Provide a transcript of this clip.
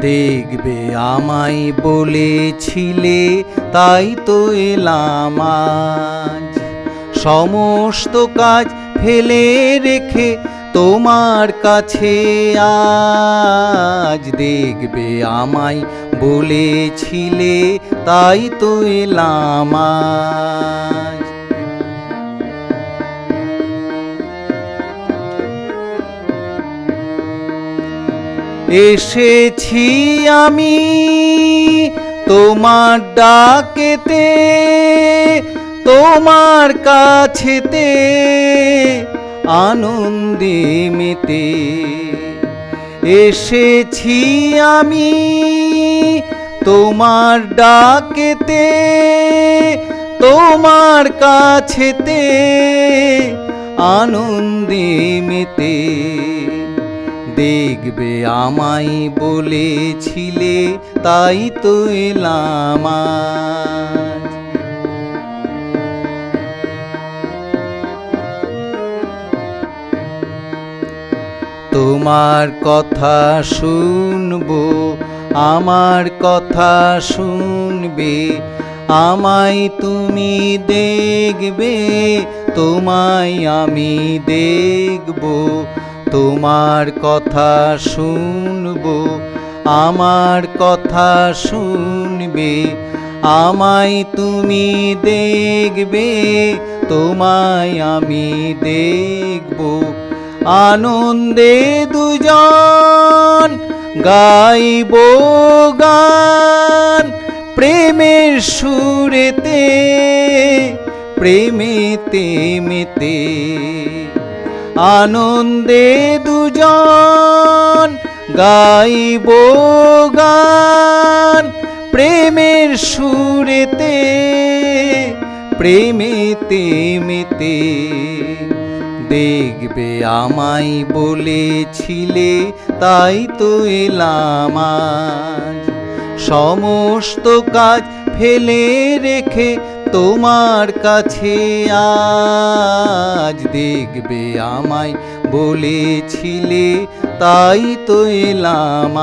দেখবে আমায় বলেছিলে, তাই তো এলাম আজ। সমস্ত কাজ ফেলে রেখে তোমার কাছে আজ। দেখবে আমায় বলেছিলে, তাই তো এলাম আজ। এসেছি আমি তোমার ডাকেতে, তোমার কাছেতে আনন্দে মেতে। এসেছি আমি তোমার ডাকেতে, তোমার কাছেতে আনন্দে মেতে। দেখবে আমায় বলেছিলে, তাই তো এলাম তোমার কথা শুনব, আমার কথা শুনবে, আমায় তুমি দেখবে, তোমায় আমি দেখব। তোমার কথা শুনব, আমার কথা শুনবে, আমায় তুমি দেখবে, তোমায় আমি দেখব। আনন্দে দুজন গাইব গান, প্রেমের সুরেতে, প্রেমেতে মেতে। আনন্দে দুজন গাইব গান। প্রেমের সুরেতে, প্রেমেতে মেতে। দেখবে আমায় বলেছিলে, তাই তো এলাম সমস্ত কাজ ফেলে রেখে তোমার কাছে আজ দেখবে আমায় বলেছিলে তাই তো এলাম।